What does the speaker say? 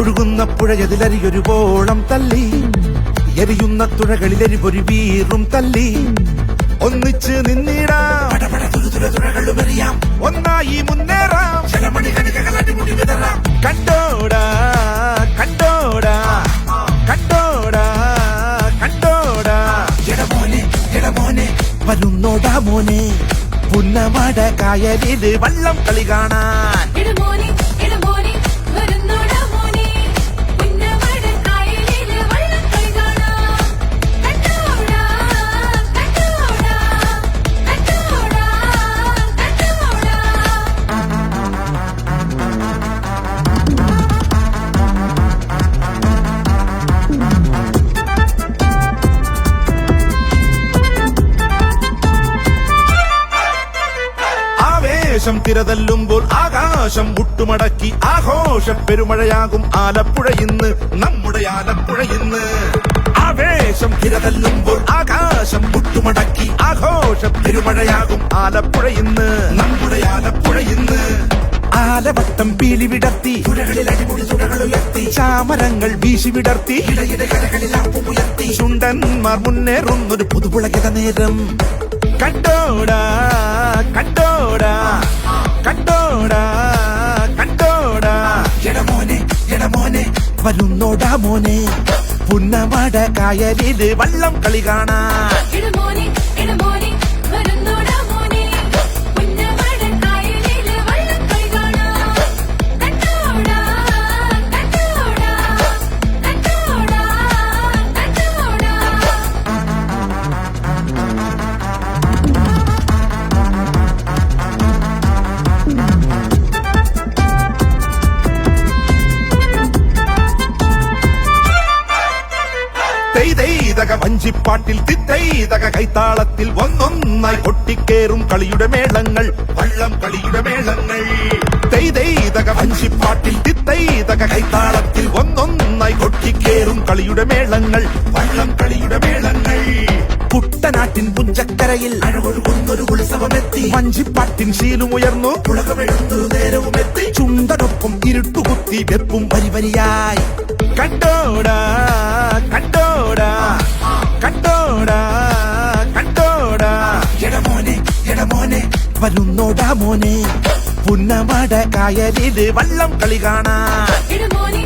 പുഴയതിലരിയൊരു പോളം തല്ലി എരിയുന്ന തുഴകളിലെരിപൊരു വീറും തല്ലി ഒന്നിച്ച് നിന്നിടാം. ഒന്നായി മുന്നേറാം. കണ്ടോടാ കണ്ടോടാ കണ്ടോടാ കണ്ടോടാ. വരുന്നോടാ മോനെ. പുന്നമട കായലിൽ വള്ളം കളി കാണാൻ. ഇടമോനെ ഇടമോനെ ആവേശം തിരതല്ലുമ്പോൾ ആകാശം മുട്ടുമടക്കി ആഘോഷ പെരുമഴയാകും ആലപ്പുഴ ഇന്ന് നമ്മുടെ ആലപ്പുഴ ഇന്ന്. ആവേശം തിരതല്ലുമ്പോൾ ആകാശം മുട്ടുമടക്കി ആഘോഷ പെരുമഴയാകും ആലപ്പുഴ ഇന്ന് നമ്മുടെ ആലപ്പുഴ ഇന്ന്. ആലവട്ടം പീലി വിടർത്തി ചാമരങ്ങൾ വീശി വിടർത്തി ചുണ്ടന്മാർ മുന്നേറുന്നൊരു പുതുപുളകിത നേരം. കണ്ടോടാ കണ്ടോടാ കണ്ടോടാ കണ്ടോടാ എടമോനെ എടമോനെ വരുന്നോടാ മോനെ പുന്നമട കായലിൽ വള്ളം കളി കാണാൻ തെയ്തെയ്തക വഞ്ചിപ്പാട്ടിൽ തിത്തൈതക കൈത്താളത്തിൽ ഒന്നൊന്നായി കൊട്ടിക്കേറും കളിയുടെ മേളങ്ങൾ വള്ളം കളിയുടെ മേളങ്ങൾ. തെയ്തെയ്തക വഞ്ചിപ്പാട്ടിൽ തിത്തൈതക കൈത്താളത്തിൽ ഒന്നൊന്നായി കൊട്ടിക്കേറും കളിയുടെ മേളങ്ങൾ വള്ളം പുഞ്ചക്കരയിൽ അഴകൊഴുകുന്നൊരു ഉത്സവമെത്തി വഞ്ചിപ്പാട്ടിൻ ശീലുമുയർന്നു ഉയർന്നു നേരവും എത്തി ചുണ്ടനൊപ്പം ഇരുട്ടുകുത്തി വെപ്പും വരി വരിയായി കണ്ടോടാ കണ്ടോടാ കണ്ടോടാ കണ്ടോടാ എടമോനെ എടമോനെ വരുന്നോടാ മോനെ പുന്നമട കായലിത് വള്ളം കളി ഇടമോനെ